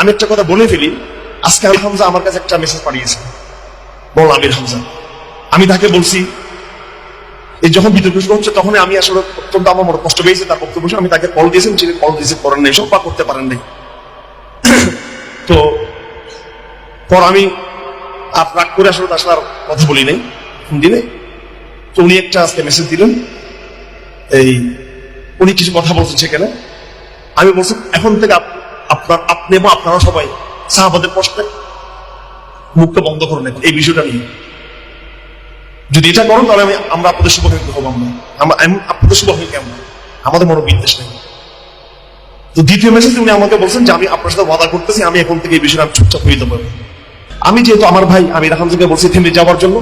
আমি একটা কথা বলে ফেলি। আজকে হামজা আমার কাছে একটা মেসেজ পাঠিয়েছে। বল, আমির হামজা। আমি তাকে বলছি, এই যখন বিতর্ক শুরু হচ্ছে তখন আমি আসলে অত্যন্ত আমার মনে কষ্ট পেয়েছে, তার বক্তব্য আমি তাকে কল দিয়েছেন যিনি কল রিসিভ করেন নাই, সব বা করতে পারেন নাই। তো, পর আমি আর রাগ করে আসলে সাথে আর কথা বলি নাই দিনে তো উনি একটা আজকে মেসেজ দিলেন, এই উনি কিছু কথা বলছেন সেখানে আমি বলছি, এখন থেকে আপনার, আপনি এবং আপনারা সবাই সাহাবাদের প্রশ্নে মুখটা বন্ধ করুন এখন এই বিষয়টা নিয়ে। যদি এটা করেন তাহলে আমি, আমরা আপনাদের শুভাকাঙ্ক্ষী হব আমরা। আমরা, আমি, আপনাদের শুভাকাঙ্ক্ষী আমরা আমাদের মনে বিদ্বেষ নেই। তো দ্বিতীয় মেসেজ উনি আমাকে বলছেন যে, আমি আপনার সাথে ওয়াদা করতেছি, আমি এখন থেকে এই বিষয়ে আমি চুপচাপ হয়ে যাব। আমি যেহেতু আমার ভাই, আমি রাখান থেকে বলছি থেমে যাওয়ার জন্য,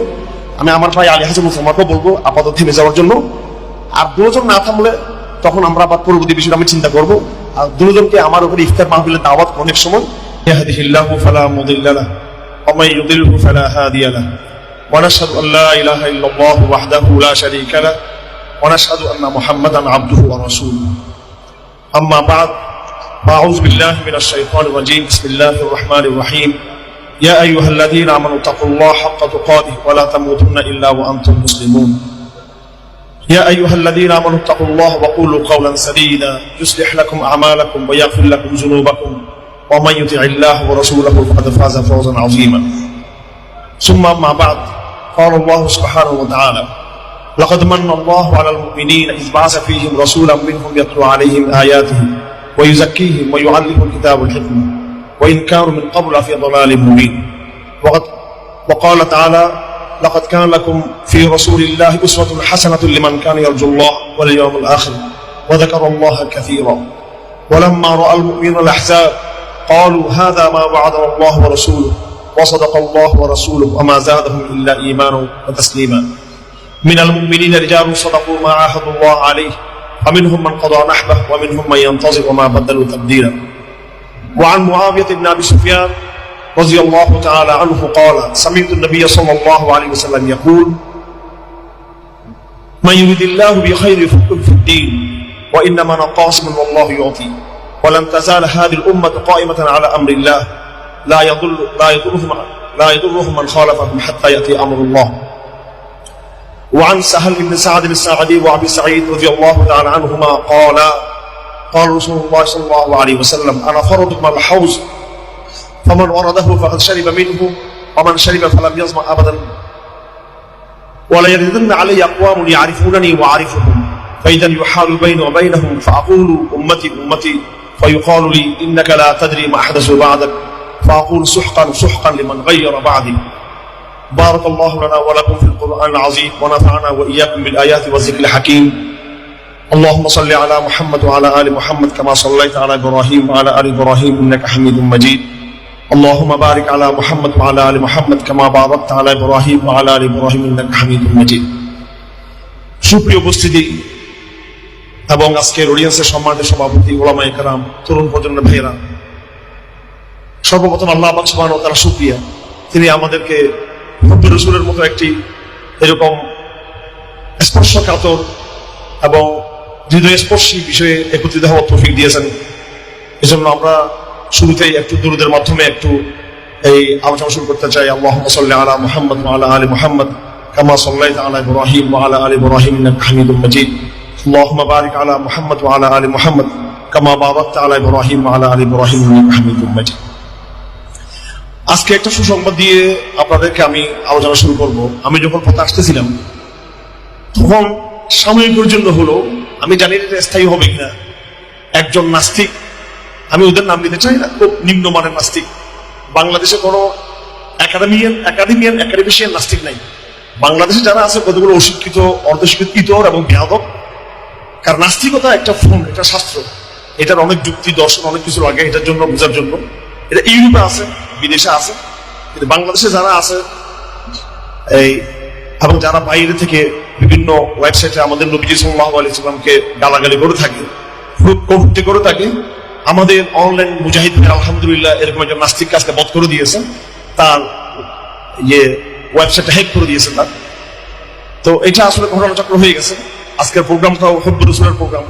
আমি আমার ভাই আলী হাসান মুসলমানকেও বলব, আপাতত থেমে যাওয়ার জন্য। আর দুজন না থামলে তখন আমরা আবার পরবর্তী বিষয়টা আমি চিন্তা করব। দুজনকে আমার উপরে ইফতার মাহফিলের দাওয়াত অনেক সময় يهده الله فلا مضل له ومن يضله فلا هادي له ونشهد ان لا اله الا الله وحده لا شريك له ونشهد ان محمدا عبده ورسوله اما بعد فاعوذ بالله من الشيطان الرجيم بسم الله الرحمن الرحيم يا ايها الذين امنوا اتقوا الله حق تقاته ولا تموتن الا وانتم مسلمون يا أيها الذين آمنوا اتقوا الله وقولوا قولا سديدا. يصلح لكم أعمالكم ويغفر لكم ذنوبكم. ومن يطع الله ورسوله فقد فاز فوزا عظيما. ثم أما بعد قال الله سبحانه وتعالى لقد من الله على المؤمنين إذ بعث فيهم رسولا منهم يتلو عليهم آياته ويزكيهم ويعلمهم الكتاب والحكمة. وإن كانوا من قبل في ضلال مبين. وقد وقال تعالى لقد كان لكم في رسول الله أسوة حسنة لمن كان يرجو الله واليوم الآخر وذكر الله كثيرا. ولما رأى المؤمنون الأحزاب قالوا هذا ما وعدنا الله ورسوله وصدق الله ورسوله وما زادهم إلا إيمانا وتسليما. من المؤمنين رجال صدقوا ما عاهدوا الله عليه فمنهم من قضى نحبه ومنهم من ينتظر وما بدلوا تبديلا. وعن معاوية بن أبي سفيان رضي الله تعالى عنه قال سمعت النبي صلى الله عليه وسلم يقول من يريد الله بخير في الدين وإنما أنا قاسم والله يعطي ولن تزال هذه الأمة قائمة على أمر الله لا يضل لا يضرهم لا يضرهم من خالفهم حتى يأتي أمر الله. وعن سهل بن سعد الساعدي وأبي سعيد رضي الله تعالى عنهما قال قال رسول الله صلى الله عليه وسلم أنا فرضكم على الحوض فمن ورده فقد شرب منه ومن شرب فلم يظمأ ابدا. ولا يردن علي أقوام يعرفونني وأعرفهم. فإذا يحال بيني وبينهم فأقول أمتي أمتي. فيقال لي إنك لا تدري ما أحدث بعدك. فأقول سحقا سحقا لمن غير بعدي. بارك الله لنا ولكم في القرآن العظيم ونفعنا وإياكم بالآيات والذكر الحكيم. اللهم صل على محمد وعلى آل محمد كما صليت على إبراهيم وعلى آل إبراهيم إنك حميد مجيد. اللهم بارك على محمد وعلى ال محمد كما باركت على ابراهيم وعلى ال ابراهيم انك حميد مجيد সুপ্রিয় উপস্থিতি এবং আজকের অডিয়েন্সের সম্মানিত সভাপতি ওলামা একরাম তরুণ প্রজন্মের ভাইয়েরা সর্বপ্রথম আল্লাহ আবাক সুবাহ তারা সুপ্রিয়া তিনি আমাদেরকে হুব্বুর রসুলের মতো একটি এরকম স্পর্শকাতর এবং হৃদয়স্পর্শী বিষয়ে একত্রিত হওয়ার তৌফিক দিয়েছেন এজন্য আমরা শুরুতেই একটু দুরুদের মাধ্যমে একটু এই আলোচনা শুরু করতে চাই আল্লাহ সাল্লি আলা মুহাম্মদ ওয়া আলা আলি মুহাম্মদ কামা সাল্লাইতা আলা ইব্রাহিম ওয়া আলা আলি ইব্রাহিম ইন্নাকা হামিদুম মাজিদ اللهم بارك على محمد وعلى ال محمد كما باركت على ابراهيم وعلى ال ابراهيم انك حميد مجيد আজকে একটা সুসংবাদ দিয়ে আপনাদেরকে আমি আলোচনা শুরু করব আমি যখন পথে আসতেছিলাম তখন সাময়িকের জন্য হলো আমি জানি না এটা স্থায়ী হবে কিনা একজন নাস্তিক আমি ওদের নাম নিতে চাই না। খুব নিম্নমানের নাস্তিক। বাংলাদেশে কোনো একাডেমিয়ান একাডেমিয়ান একাডেমিশিয়ান নাস্তিক নাই। বাংলাদেশে যারা আছে, কতগুলো অশিক্ষিত, অর্ধশিক্ষিত ইতর এবং বেয়াদব কারণ নাস্তিকতা একটা ফোন এটা শাস্ত্র। এটার অনেক যুক্তি, দর্শন, অনেক কিছু লাগে এটার জন্য, বোঝার জন্য। এটা ইউরোপে আছে, বিদেশে আছে। কিন্তু বাংলাদেশে যারা আছে, এই, এবং যারা বাইরে থেকে বিভিন্ন ওয়েবসাইটে আমাদের নবীজি সাল্লাহ আলাইসাল্লামকে গালাগালি করে থাকে কটূক্তি করে থাকে আমাদের অনলাইন মুজাহিদ আলহামদুলিল্লাহ এরকম একটা নাস্তিক কাজকে বধ করে দিয়েছে তার ইয়ে ওয়েবসাইটটা হ্যাক করে দিয়েছে তার। তো এটা আসলে ঘটনা চক্র হয়ে গেছে। আজকের প্রোগ্রামটাও হব্বুর রসুলের প্রোগ্রাম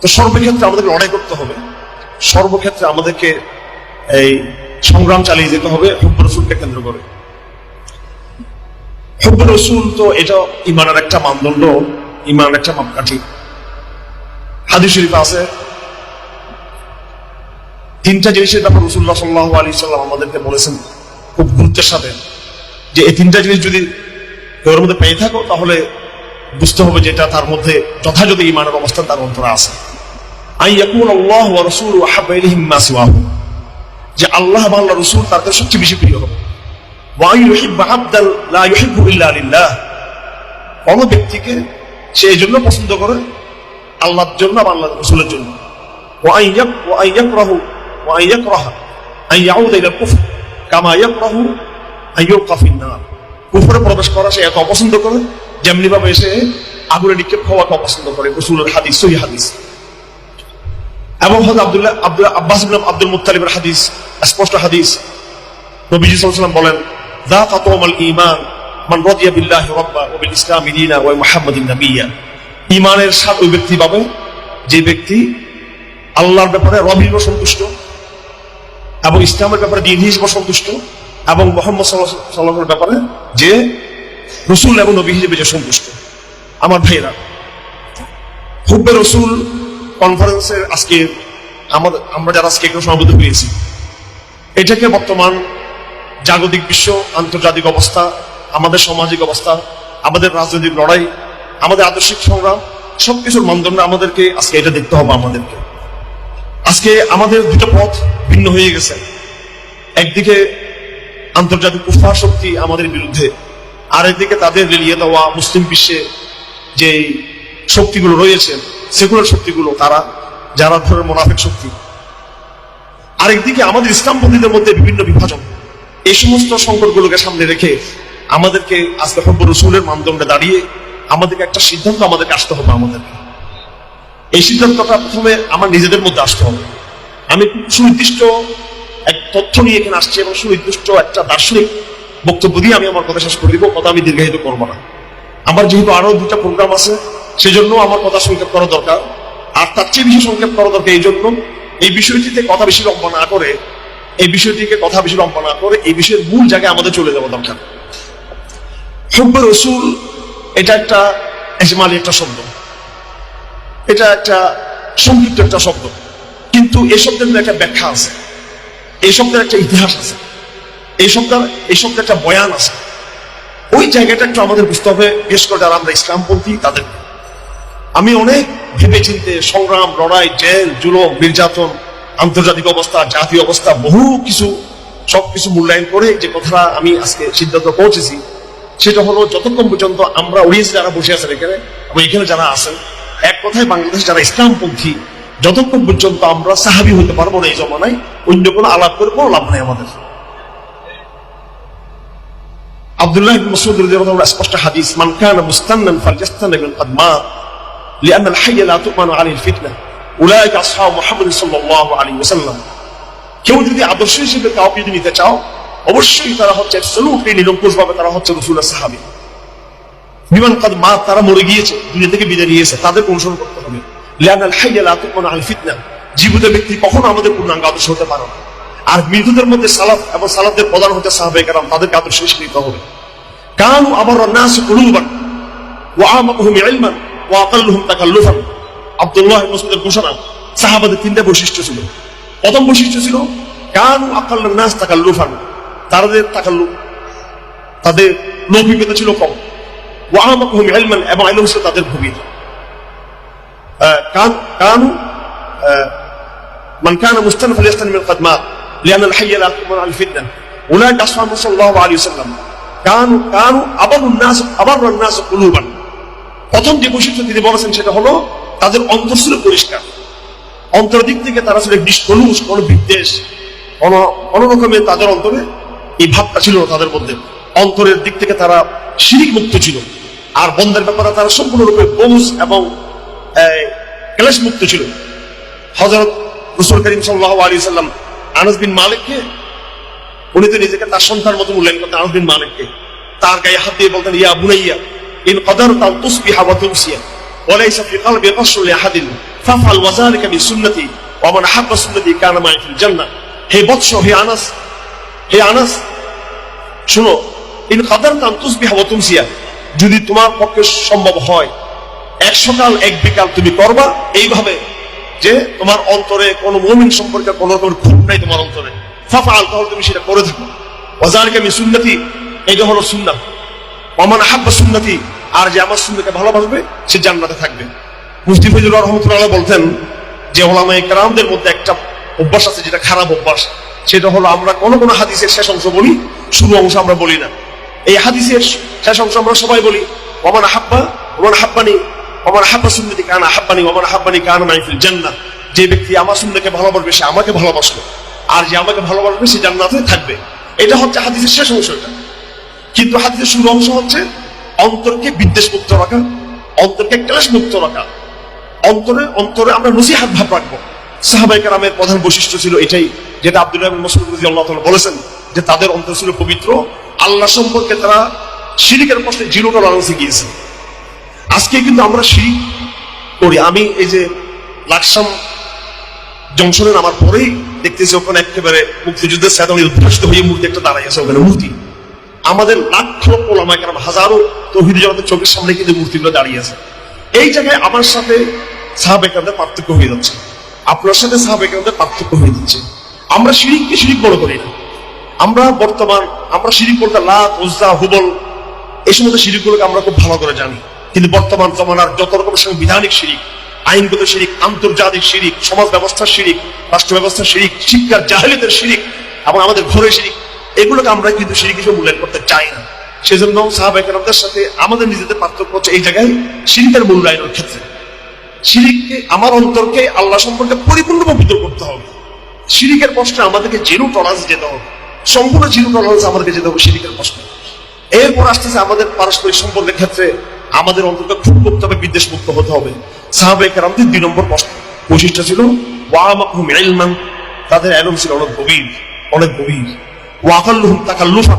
তো সর্বক্ষেত্রে আমাদেরকে লড়াই করতে হবে। সর্বক্ষেত্রে আমাদেরকে এই সংগ্রাম চালিয়ে যেতে হবে হুব্ব রসুলকে কেন্দ্র করে। হুব্ব রসুল তো এটা ইমানের একটা মানদণ্ড, ইমানের একটা মাপকাঠি। হাদিস শরীফ আছে তিনটা জিনিসের ব্যাপার রসুল্লাহ সাল্লাহ আলী সাল্লাম আমাদেরকে বলেছেন, খুব গুরুত্বের সাথে। যে এই তিনটা জিনিস যদি কেউর মধ্যে পেয়ে থাকো, তাহলে বুঝতে হবে যে এটা তার মধ্যে যথাযথ ইমানের অবস্থান তার অন্তরে আছে। আই ইয়াকুন আল্লাহ ওয়া রাসূলু আহাব্বা ইলাইহি মিম্মা সিওয়াহু। যে আল্লাহ এবং আল্লাহ রাসূল তার কাছে সবচেয়ে বেশি প্রিয় হবে। ওয়া ইউহিব্বা আবদান লা ইউহিব্বু ইল্লা লিল্লাহ। কোন ব্যক্তিকে সে এই পছন্দ করে, আল্লাহর জন্য বা আল্লাহ রাসূলের জন্য। ওয়া ইয়াক ওয়া ইয়াকরাহু আন ইয়াকরাহা আন ইয়াউদা ইলা কুফর কামা ইয়াকরাহু আন ইউলকা ফিন নার কুফরে প্রবেশ করা সে এত অপছন্দ করে? যেমনি ভাবে এসে আগুনে নিক্ষেপ হওয়াকে অপছন্দ করে। রসুলের হাদিস, সহি হাদিস। এবং হযরত আব্দুল্লাহ আব্দুল আব্বাস ইবনে আব্দুল মুত্তালিবের হাদিস, স্পষ্ট হাদিস। নবীজি ওয়াসাল্লাম বলেন যাকা তাওমাল ঈমান, মান রাদিয়া বিল্লাহি রাব্বা ওয়া বিল ইসলামি দীনা ওয়া মুহাম্মাদিন নাবিয়্যা ঈমানের স্বাদ ওই ব্যক্তি পাবে, যে ব্যক্তি আল্লাহর ব্যাপারে রব হিসেবে সন্তুষ্ট এবং ইসলামের ব্যাপারে দিন হিসেবে সন্তুষ্ট, এবং মোহাম্মদ সাল্লাহের ব্যাপারে যে রসুল এবং নবী হিসেবে যে সন্তুষ্ট। আমার ভাইরা হুব্বে রসুল কনফারেন্সের আজকে আমাদের, আমরা যারা আজকে এখানে সমাবেত হয়েছি, এটাকে বর্তমান জাগতিক বিশ্ব, আন্তর্জাতিক অবস্থা, আমাদের সামাজিক অবস্থা, আমাদের রাজনৈতিক লড়াই, আমাদের আদর্শিক সংগ্রাম, সবকিছুর মানদণ্ড আমাদেরকে আজকে এটা দেখতে হবে আমাদেরকে। আজকে আমাদের দুটো পথ ভিন্ন হয়ে গেছে। একদিকে আন্তর্জাতিক কুফার শক্তি আমাদের বিরুদ্ধে আর একদিকে তাদের রেলিয়ে দেওয়া মুসলিম বিশ্বে যে শক্তিগুলো রয়েছে, সেকুলার শক্তিগুলো তারা, যারা ধরে মোনাফিক শক্তি। আরেকদিকে আমাদের ইসলামপন্থীদের মধ্যে বিভিন্ন বিভাজন। এই সমস্ত সংকটগুলোকে সামনে রেখে আমাদেরকে আজকে হব্ব রসুলের মানদণ্ডে দাঁড়িয়ে আমাদেরকে একটা সিদ্ধান্ত আমাদেরকে আসতে হবে আমাদেরকে। এই সিদ্ধান্তটা প্রথমে আমার নিজেদের মধ্যে আসতে হবে। আমি সুনির্দিষ্ট এক তথ্য নিয়ে এখানে আসছি এবং সুনির্দিষ্ট একটা দার্শনিক বক্তব্য দিয়ে আমি আমার কথা শেষ করে দিব। কথা আমি দীর্ঘায়িত করব না। আমার যেহেতু আরও দুটা প্রোগ্রাম আছে সেই সেজন্য আমার কথা সংক্ষেপ করা দরকার। আর তার চেয়ে বেশি সংক্ষেপ করা দরকার এই জন্য এই বিষয়টিতে কথা বেশি লম্বা না করে, এই বিষয়টিকে কথা বেশি লম্বা না করে এই বিষয়ের মূল জায়গায় আমাদের চলে যাওয়া দরকার। হব্বে রসুল এটা একটা একটা শব্দ। এটা একটা সংক্ষিপ্ত একটা শব্দ। কিন্তু এই শব্দের একটা ব্যাখ্যা আছে। এই শব্দের একটা ইতিহাস আছে। এই শব্দের এই শব্দের একটা বয়ান আছে। ওই জায়গাটা একটু আমাদের বুঝতে হবে, বিশেষ করে যারা আমরা ইসলামপন্থী, তাদের। আমি অনেক ভেবে চিনতে সংগ্রাম, লড়াই, জেল, জুলম, নির্যাতন, আন্তর্জাতিক অবস্থা, জাতীয় অবস্থা, বহু কিছু সবকিছু মূল্যায়ন করে যে কথাটা আমি আজকে সিদ্ধান্ত পৌঁছেছি, সেটা হলো যতক্ষণ পর্যন্ত আমরা ওড়িয়েছি যারা বসে আছেন এখানে, এবং এখানে যারা আছেন এক কথায় বাংলাদেশ যারা ইসলামপন্থী যতক্ষণ পর্যন্ত আমরা সাহাবি হতে পারবো না এই জমানায় অন্য কোনো আলাপ করে কোনো লাভ নেই আমাদের আব্দুল্লাহ ইবনে মাসউদ রাদিয়াল্লাহু আনহু স্পষ্ট হাদিস মান কানা মুস্তান্নান ফালযাস্তানা বিল কদমা لأن الحي لا تؤمن عليه الفتنة أولئك أصحاب محمد صلى الله عليه وسلم কেউ যদি আদর্শ হিসেবে কাউকে যদি নিতে চাও অবশ্যই তারা হচ্ছে অ্যাবসলিউটলি নিরঙ্কুশ ভাবে তারা হচ্ছে রসুলের সাহাবী বিমান কাদ মা তারা মরে গিয়েছে, দুনিয়া থেকে বিদায় নিয়েছে তাদের অনুসরণ করতে হবে। লিয়ানাল হাইয়া লা তুকমানু আল ফিতনা। জীবিত ব্যক্তি কখনো আমাদের পূর্ণাঙ্গ আদর্শ হতে পারে না। আর মৃতদের মধ্যে সালাফ এবং সালাফদের প্রধান হচ্ছে সাহাবে কারাম, তাদেরকে আদর্শ হিসেবে নিতে হবে। কানু আবার নাস কুলুবান, ওয়া আমাকুহুম ইলমান, ওয়া আকাল্লুহুম তাকাল্লুফান। আব্দুল্লাহ মাসউদের ঘোষণা, সাহাবাদের তিনটা বৈশিষ্ট্য ছিল। প্রথম বৈশিষ্ট্য ছিল, কানু আকাল্লুন নাস তাকাল্লুফান। তাদের তাকাল্লুফ তাদের লৌকিকতা ছিল কম। ওয়া আমাকুহুম ইলমান এবং ইলম ছিল তাদের গভীর كان كانوا من كان مستنى فليستنى من القدماء لأن الحي لا تؤمن على الفتنة أولئك أصحاب صلى الله عليه وسلم كانوا كانوا أبر الناس أبر الناس قلوبا প্রথম যে বৈশিষ্ট্য তিনি বলেছেন সেটা হলো তাদের অন্তর ছিল পরিষ্কার অন্তর দিক থেকে তারা ছিল নিষ্কলুষ কোন বিদ্বেষ কোন কোন রকমের তাদের অন্তরে এই ভাবটা ছিল না তাদের মধ্যে অন্তরের দিক থেকে তারা শিরিক মুক্ত ছিল আর বন্ধের ব্যাপারে তারা সম্পূর্ণরূপে বৌস এবং ক্লেশ মুক্ত ছিল হজরত রসুল করিম সাল্লাহ আলী সাল্লাম আনস বিন মালিককে উনি তো নিজেকে তার সন্তান মতো মূল্যায়ন করতেন আনস বিন মালিককে তার গায়ে হাত দিয়ে বলতেন ইয়া বুনাইয়া ইন কদর তাও তুসবিহা ওয়া তুমসিয়া وليس في قلبي قصر لأحد فافعل وذلك من سنتي ومن أحب سنتي كان معي في الجنة হে বৎস হে আনাস হে আনাস শুনো ইন কাদার তান তুসবিহা ওয়া তুমসিয়া যদি তোমার পক্ষে সম্ভব হয়, এক সকাল, এক বিকাল তুমি করবা, এইভাবে যে তোমার অন্তরে কোনো মুমিন সম্পর্কে কোনো রকমের খুব নাই তোমার অন্তরে। ফাফাল তাহলে তুমি সেটা করে থাকো ওয়াজালিকা আমি সুন্নতি এটা হলো সুন্নাত। ওমান আহাব্বা সুন্নতি, আর যে আমার সুন্নতকে ভালোবাসবে, সে জান্নাতে থাকবে। মুফতি ফজলুর রহমতুল্লাহ বলতেন যে ওলামা একরামদের মধ্যে একটা অভ্যাস আছে, যেটা খারাপ অভ্যাস। সেটা হলো আমরা কোনো কোনো হাদিসের শেষ অংশ বলি, শুরু অংশ আমরা বলি না। এই হাদিসের শেষ অংশ আমরা সবাই বলি, ওমান আহাব্বা, ওমান হাব্বানি ওমান হাব্বা সুন্নতি কানা হাব্বানি ওমান হাব্বানি কানা মাইফিল জান্নাত যে ব্যক্তি আমার সুন্নতকে ভালোবাসবে, সে আমাকে ভালোবাসবে আর যে আমাকে ভালোবাসবে, সে জান্নাতে থাকবে। এটা হচ্ছে হাদিসের শেষ অংশ এটা। কিন্তু হাদিসের শুরু অংশ হচ্ছে অন্তরকে বিদ্বেষ মুক্ত রাখা, অন্তরকে ক্লেশ মুক্ত রাখা। অন্তরে অন্তরে আমরা নসিহাত ভাব রাখব। সাহাবাই কারামের প্রধান বৈশিষ্ট্য ছিল এটাই, যেটা আব্দুল্লাহ রাদিয়াল্লাহু তাআলা বলেছেন, যে তাদের অন্তর ছিল পবিত্র আল্লাহ সম্পর্কে তারা শিরিকের প্রশ্নে জিরো টলারেন্সে গিয়েছে। আজকে কিন্তু আমরা শিরিক করি। আমি এই যে লাকসাম জংশনে আমার পরেই দেখতেছি ওখানে একেবারে মুক্তিযুদ্ধের স্যাদনে উদ্ভাসিত হয়ে মূর্তি একটা দাঁড়াই আছে ওখানে, মূর্তি। আমাদের লাখ লক্ষ ওলামায়ে কেরাম, হাজারো তহিদ জগতের চোখের সামনে কিন্তু মূর্তিগুলো দাঁড়িয়ে আছে। এই জায়গায় আমার সাথে সাহাবেকারদের পার্থক্য হয়ে যাচ্ছে। আপনার সাথে সাহাবেকারদের পার্থক্য হয়ে যাচ্ছে। আমরা শিরিককে শিরিক বড় করি না। আমরা বর্তমান, আমরা শিরিক বলতে লাত উজ্জা হুবল এই সমস্ত শিরিকগুলোকে আমরা খুব ভালো করে জানি। কিন্তু বর্তমান জমানার যত রকম সাংবিধানিক শিরিক আইনগত শিরিক আন্তর্জাতিক শিরিক সমাজ ব্যবস্থার শিরিক রাষ্ট্র ব্যবস্থার শিরিক শিক্ষার জাহেলিদের শিরিক এবং আমাদের ঘরের শিরিক এগুলোকে আমরা কিন্তু শিরিক হিসেবে মূল্যায়ন করতে চাই না। সেজন্য সাহাবাহিকের সাথে আমাদের নিজেদের পার্থক্য হচ্ছে এই জায়গায় শিরিকের মূল্যায়নের ক্ষেত্রে। শিরিককে, আমার অন্তরকে আল্লাহ সম্পর্কে পরিপূর্ণ পবিত্র করতে হবে। শিরিকের প্রশ্নে আমাদেরকে জিরো টলারেন্স যেতে হবে সম্পূর্ণ জিরো টলারেন্স আমাদেরকে যেতে হবে শিরিকের প্রশ্নে। এরপর আসতেছে আমাদের পারস্পরিক সম্পর্কের ক্ষেত্রে আমাদের অন্তরকে খুব করতে হবে, বিদ্বেষ মুক্ত হতে হবে। আমাদের দুই নম্বর প্রশ্ন। বৈশিষ্ট্য ছিল তাদের এলম ছিল অনেক গভীর অনেক গভীর। ওয়াকাল্লুহুম তাকাল্লুফা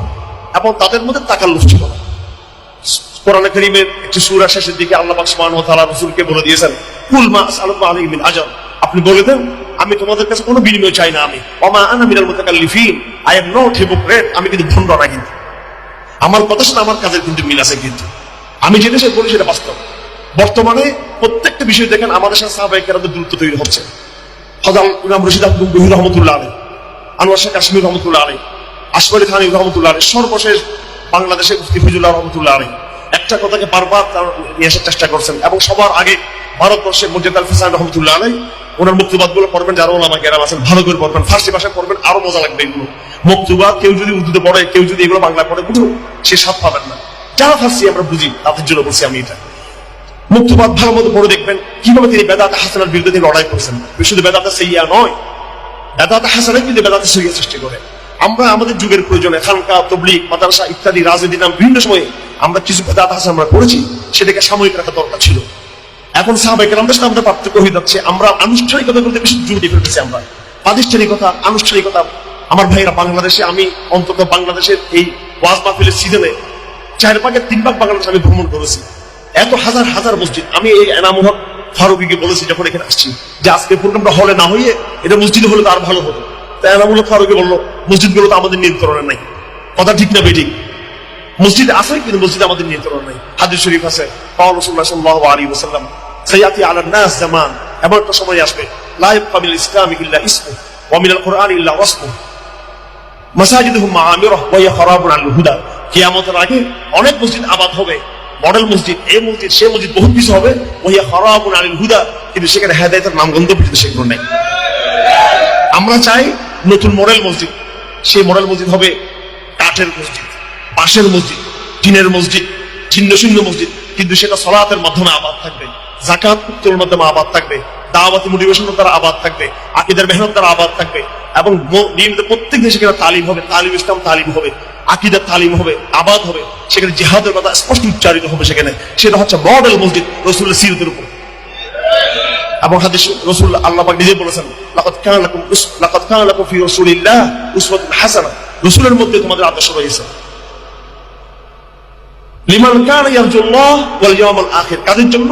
এবং তাদের মধ্যে তাকাল্লুফ ছিল না। কোরআন করিমের একটি সূরা শেষের দিকে আল্লাহ সুবহানাহু ওয়া তাআলা রাসূলকে বলে দিয়েছেন, কুল মিন আপনি বলে দেন আমি তোমাদের কাছে কোনো বিনিময় চাই না আমি। ওমা আনা মিনাল মুতাকাল্লিফিন। আই এম নট হিপোক্রেট আমি কিন্তু ভণ্ড না কিন্তু। আমার কথার সাথে আমার কাজের কিন্তু মিল আছে কিন্তু। আমি যেটা সে বলি সেটা বাস্তব। বর্তমানে প্রত্যেকটা বিষয় দেখেন আমাদের সাথে সাহাবাহিক কেরামদের দূরত্ব তৈরি হচ্ছে। হজরত ইমাম রশিদ আব্দুল গহির রহমতুল্লাহ আলী আনোয়ার শাহ কাশ্মীর রহমতুল্লাহ আলী আসফারি থানি রহমতুল্লাহ আলী সর্বশেষ বাংলাদেশের মুফতি ফিজুল্লাহ রহমতুল্লাহ আলী একটা কথাকে বারবার তার নিয়ে আসার চেষ্টা করছেন। এবং সবার আগে ভারতবর্ষের মসজিদ আল ফিসান রহমতুল্লাহ আলী ওনার মুক্তিবাদগুলো পড়বেন, যারা ওলামা গেরাম আছেন, ভালো করে পড়বেন, ফার্সি ভাষায় পড়বেন, আরও মজা লাগবে এগুলো। মুক্তিবাদ, কেউ যদি উর্দুতে পড়ে, কেউ যদি এগুলো বাংলা পড়ে বুঝো সে স্বাদ পাবেন না। যারা ফার্সি, আমরা বুঝি, তাদের জন্য বলছি আমি এটা। মুক্তবাদ ভালো মতো পড়ে দেখবেন, কীভাবে তিনি বেদাত হাসানের বিরুদ্ধে তিনি লড়াই করছেন। শুধু বেদাতে সেইয়া নয়, বেদাত হাসানের কিন্তু বেদাতে সইয়া সৃষ্টি করে। আমরা আমাদের যুগের প্রয়োজনে খানকা তবলিক মাদ্রাসা ইত্যাদি, রাজনীতি নাম বিভিন্ন সময়ে আমরা কিছু বেদাত হাসান আমরা করেছি সেটাকে সাময়িক রাখা দরকার ছিল। এখন সাহাবাহিক আমাদের সাথে আমাদের পার্থক্য হয়ে যাচ্ছে। আমরা আনুষ্ঠানিকতা করতে বেশি দিয়ে ফেলতেছি আমরা। প্রাতিষ্ঠানিকতা, আনুষ্ঠানিকতা। আমার ভাইয়েরা বাংলাদেশে, আমি অন্তত বাংলাদেশের এই ওয়াজ মাহফিলের সিজনে চার ভাগের তিন ভাগ বাংলাদেশ আমি ভ্রমণ করেছি। এত হাজার হাজার মসজিদ। আমি এই এনামুল ফারুকিকে বলেছি যখন এখানে আসছি যে আজকে প্রোগ্রামটা হলে না হয়ে এটা মসজিদে হলে তো আর ভালো হতো। তাই এনামুল ফারুকি বলল, মসজিদগুলো তো আমাদের নিয়ন্ত্রণে নাই। কথা ঠিক না বেঠিক। মসজিদ আছে কিন্তু মসজিদ আমাদের নিয়ন্ত্রণ নাই। হাদিস শরীফ আছে। পাওয়া রসুল্লাহ সাল্লাহ আলী ওসাল্লাম সাইয়াতি আলা নাস জামান। এমন একটা সময় আসবে। লা ইয়াবকা মিনাল ইসলামি ইল্লা ইসমু ওয়া কুরআনি ইল্লা ওয়াসমু। ওয়া আল হুদা। কিয়ামতের আগে অনেক মসজিদ আবাদ হবে। মডেল মসজিদ, এই মসজিদ সে মসজিদ কিছু হবে। খারাবুন আলিল হুদা। কিন্তু সেখানে হেদায়েতের সেগুলো নেই। আমরা চাই নতুন মডেল মসজিদ। সেই মডেল মসজিদ হবে কাঠের মসজিদ, বাঁশের মসজিদ, টিনের মসজিদ ছিন্ন শূন্য মসজিদ। কিন্তু সেটা সলাতের মাধ্যমে আবাদ থাকবে। জাকাত উত্তরের মাধ্যমে আবাদ থাকবে, দাওয়াতি মোটিভেশনের দ্বারা আবাদ থাকবে, আকিদের মেহনত দ্বারা আবাদ থাকবে, এবং নিয়মিত প্রত্যেক দিন সেখানে তালিম হবে, তালিম ইসলাম তালিম হবে, আকিদার তালিম হবে, আবাদ হবে, সেখানে জিহাদের কথা স্পষ্ট উচ্চারিত হবে সেখানে। সেটা হচ্ছে মডেল মসজিদ রসুল্লাহ সিরতের উপর। এবং হাদিস রসুল আল্লাহ পাক নিজে বলেছেন, লাকাদ কানা লাকুম লাকাদ কানা লাকুম ফি রাসূলিল্লাহ উসওয়াতুন হাসানা। রসুলের মধ্যে তোমাদের আদর্শ রয়েছে। লিমান কানা ইয়ারজুল্লাহ ওয়াল ইয়াউমাল আখির। কাদের জন্য?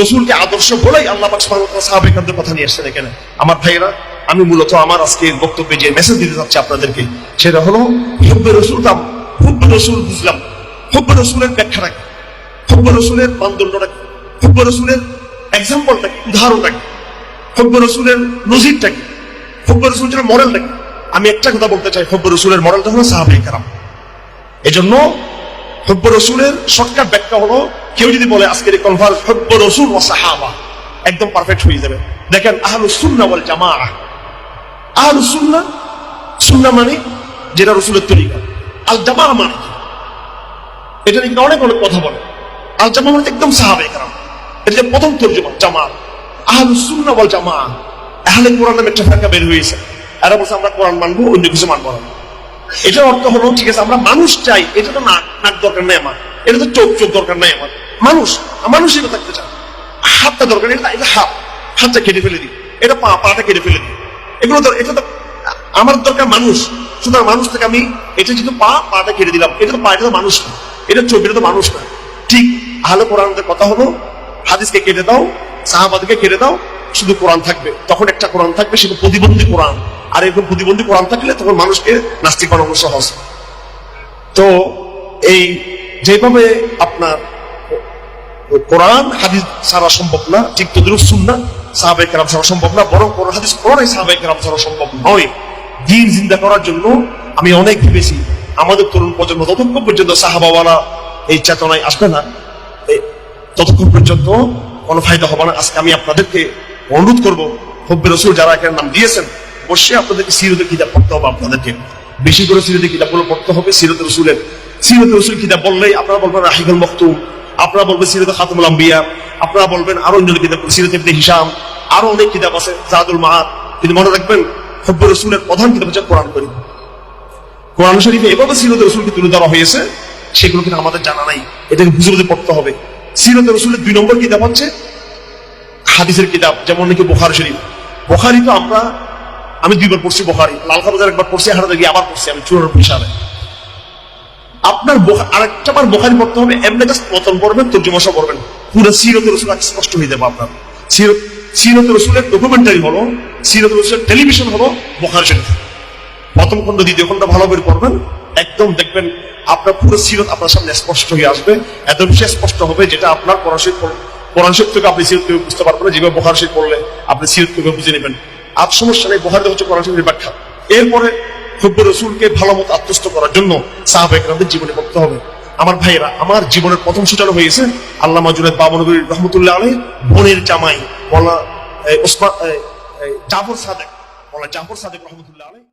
রসুলকে আদর্শ বলেই আল্লাহ সাহাবায়ে কথা নিয়ে আসছেন এখানে। আমার ভাইরা আমি মূলত আমার আজকের বক্তব্যে যে মেসেজ দিতে চাচ্ছি আপনাদেরকে, সেটা হলো, হুব্বে রসুল দাম হুব্বে রসুল বুঝলাম। হুব্বে রসুলের ব্যাখ্যাটা কি হুব্বে রসুলের মানদণ্ডটা কি হুব্বে রসুলের এক্সাম্পলটা কি উদাহরণটা কি হুব্বে রসুলের নজিরটা কি হুব্বে রসুলের মডেলটা কি আমি একটা কথা বলতে চাই, হুব্বে রসুলের মডেলটা হলো সাহাবাই কারাম। এজন্য হব্ব রসুলের শর্টকাট ব্যাখ্যা হলো কেউ যদি বলে, আজকের এই কনফারেন্স হব্ব রসুল ও সাহাবা একদম পারফেক্ট হয়ে যাবে। দেখেন, আহলুস সুন্নাহ ওয়াল জামা আহলুস সুন্নাহ সুন্নাহ মানে যেটা রসুলের তরিকা। আল জামা মানে এটা নিয়ে অনেক অনেক কথা বলে। আল জামা মানে একদম সাহাবে কারাম এটা প্রথম তর্জমা জামা আহলুস সুন্নাহ ওয়াল জামা আহলে কোরআন নামে একটা ফাঁকা বের হয়েছে। এরা বলছে, আমরা কোরআন মানবো, অন্য কিছু মানবো না। এটার অর্থ হলো, ঠিক আছে, আমরা মানুষ চাই। এটা তো নাক নাক দরকার নাই আমার। এটা তো চোখ চোখ দরকার নেই আমার। মানুষ মানুষ এটা থাকতে চায়। হাতটা দরকার, এটা এটা হাত। হাতটা কেটে ফেলে দিই। এটা পা পাটা কেটে ফেলে দিই। এগুলো এটা তো আমার দরকার মানুষ। সুতরাং মানুষ থেকে আমি এটা যেহেতু পা, পাটা কেটে দিলাম, এটা তো পা, এটা তো মানুষ না। এটা চোখ, এটা তো মানুষ না। ঠিক আহলে কোরআনদের কথা হলো, হাদিসকে কেটে দাও সাহাবাদকে কেটে দাও, শুধু কোরআন থাকবে। তখন একটা কোরআন থাকবে, সেটা প্রতিবন্ধী কোরআন। আর এরকম প্রতিবন্ধী কোরআন থাকলে তখন মানুষকে নাস্তিক বানানো সহজ। তো এই যেভাবে আপনার কোরআন, হাদিস ছাড়া সম্ভব না, ঠিক তো দুরুসুন না সাহাবাই কেরাম ছাড়া সম্ভব না, বরং কোরআন, হাদিস কোরআনই সাহাবাই কেরাম ছাড়া সম্ভব নয়। দিন জিন্দা করার জন্য আমি অনেক ভেবেছি, আমাদের তরুণ প্রজন্ম ততক্ষণ পর্যন্ত সাহাবাওয়ালা এই চেতনায় আসবে না। ততক্ষণ পর্যন্ত কোনো ফায়দা হবে না। আজকে আমি আপনাদেরকে অনুরোধ করব হব্বে রসুল যারা এখানে নাম দিয়েছেন, অবশ্যই আপনাদেরকে সিরতের কিতাব পড়তে হবে আপনাদেরকে। বেশি করে সিরতের কিতাবগুলো পড়তে হবে সিরত রসুলের সিরত রসুল কিতাব বললেই আপনারা বলবেন রাহিগুল মখতুম। আপনারা বলবেন সিরত খাতুমুল আম্বিয়া, আপনারা বলবেন আরও অন্য কিতাব, সিরত ইবনে হিসাম আরও অনেক কিতাব আছে, জাদুল মাহাদ। কিন্তু মনে রাখবেন, হব্বে রসুলের প্রধান কিতাব হচ্ছে কোরআন করিম। কোরআন শরীফে এভাবে সিরত রসুলকে তুলে ধরা হয়েছে, সেগুলো কিন্তু আমাদের জানা নাই। এটাকে বুঝে পড়তে হবে। সিরত রসুলের দুই নম্বর কিতাব হচ্ছে হাদিসের কিতাব, যেমন নাকি বোখারি শরীফ। বোখারি তো আমরা, আমি দুইবার পড়ছি বোখারি লালখা বাজার একবার পড়ছি হারাতে গিয়ে আবার পড়ছি আমি চুরানোর হিসাবে আপনার আরেকটা বার বোখারি পড়তে হবে, এমনি জাস্ট মতন পড়বেন তর্জমাশা পড়বেন। পুরো সিরত রসুল স্পষ্ট হয়ে যাবে আপনার। সিরত সিরত রসুলের ডকুমেন্টারি হলো সিরত রসুলের টেলিভিশন হলো বোখারি শরীফ। প্রথম খণ্ড, দ্বিতীয় খণ্ড ভালো করে পড়বেন। একদম দেখবেন আপনার পুরো সিরত আপনার সামনে স্পষ্ট হয়ে আসবে। এত বেশি স্পষ্ট হবে যেটা আপনার পড়াশোনা কোরআন থেকে আপনি সিরত থেকে বুঝতে পারবেন যেভাবে বোখার শরীফ পড়লে আপনি সিরত থেকে বুঝে নেবেন। আর সমস্যা নেই, বোখারিতে হচ্ছে কোরআন ব্যাখ্যা। এরপরে হুব্বে রসুলকে ভালো মতো আত্মস্থ করার জন্য সাহাবেকরামদের জীবনে করতে হবে। আমার ভাইয়েরা, আমার জীবনের প্রথম সূচনা হয়েছে আল্লাহ মাজুরেদ বাবনবীর রহমতুল্লাহ আলী বোনের জামাই বলা ওসমান জাফর সাদেক বলা জাফর সাদেক রহমতুল্লাহ আলী